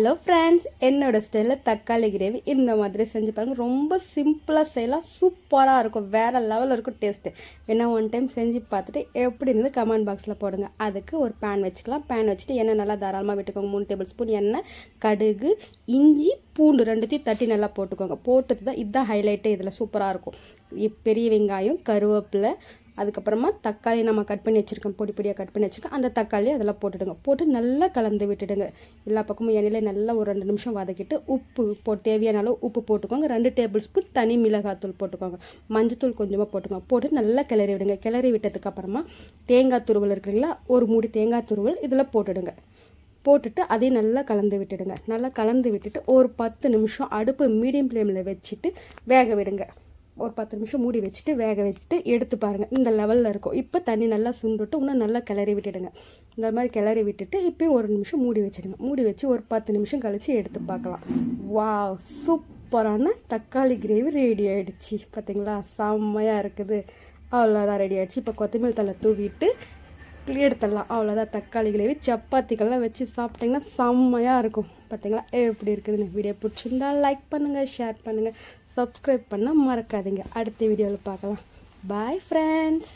Hello friends என்னோட ஸ்டைலில் தக்காளி கிரேவி இந்த மாதிரி செஞ்சு பாருங்கள் ரொம்ப சிம்பிளாக செய்யலாம். சூப்பராக இருக்கும். வேறு லெவலில் இருக்கும் டேஸ்ட்டு வேணால் ஒன் டைம் செஞ்சு பார்த்துட்டு எப்படி இருந்தது கமெண்ட் பாக்ஸில் போடுங்க. அதுக்கு ஒரு பேன் வச்சுக்கலாம். பேன் வச்சுட்டு எண்ணெய் நல்லா தாராளமாக விட்டுக்கோங்க. மூணு டேபிள் ஸ்பூன் எண்ணெய் கடுகு இஞ்சி பூண்டு ரெண்டுத்தையும் தட்டி நல்லா போட்டுக்கோங்க. போட்டது தான் இதுதான் ஹைலைட்டே இதில் சூப்பராக இருக்கும். பெரிய வெங்காயம் கருவேப்பிலை அதுக்கப்புறமா தக்காளி நம்ம கட் பண்ணி வச்சுருக்கோம் பொடி பொடியாக கட் பண்ணி வச்சுருக்கோம். அந்த தக்காளி அதெல்லாம் போட்டுடுங்க. போட்டு நல்லா கலந்து விட்டுடுங்க. எல்லா பக்கமும் எண்ணெயில நல்லா ஒரு ரெண்டு நிமிஷம் வதக்கிட்டு உப்பு போ தேவையான அளவு உப்பு போட்டுக்கோங்க. ரெண்டு டேபிள் ஸ்பூன் தனி மிளகாத்தூள் போட்டுக்கோங்க. மஞ்சத்தூள் கொஞ்சமாக போட்டுக்கோங்க. போட்டு நல்லா கிளறி விடுங்க. கிளறி விட்டதுக்கப்புறமா தேங்காய் துருவல் இருக்குங்களா ஒரு மூடி தேங்காய் துருவல் இதில் போட்டுடுங்க. போட்டுட்டு அதையும் நல்லா கலந்து விட்டுடுங்க. நல்லா கலந்து விட்டுட்டு ஒரு பத்து நிமிஷம் அடுப்பு மீடியம் ஃப்ளேமில் வச்சுட்டு வேக விடுங்க. ஒரு பத்து நிமிஷம் மூடி வச்சுட்டு வேக வச்சுட்டு எடுத்து பாருங்கள் இந்த லெவலில் இருக்கும். இப்போ தண்ணி நல்லா சுண்டுட்டு இன்னும் நல்லா கிளறி விட்டுடுங்க. இந்த மாதிரி கிளறி விட்டுட்டு இப்போயும் ஒரு நிமிஷம் மூடி வச்சுடுங்க. மூடி வச்சு ஒரு பத்து நிமிஷம் கழித்து எடுத்து பார்க்கலாம். வா சூப்பரான தக்காளி கிரேவி ரெடி ஆகிடுச்சி பார்த்தீங்களா செம்மையாக இருக்குது. அவ்வளோதான் ரெடி ஆகிடுச்சு இப்போ கொத்தமல்லி தலை தூவிட்டு எடுத்துடலாம். அவ்வளோதான் தக்காளி கிரேவி சப்பாத்திக்கெல்லாம் வச்சு சாப்பிட்டிங்கன்னா செம்மையாக இருக்கும். பார்த்தீங்களா எப்படி இருக்குதுன்னு வீடியோ பிடிச்சிருந்தா லைக் பண்ணுங்கள் ஷேர் பண்ணுங்கள் சப்ஸ்கிரைப் பண்ண மறக்காதீங்க. அடுத்த வீடியோவில் பார்க்கலாம். Bye friends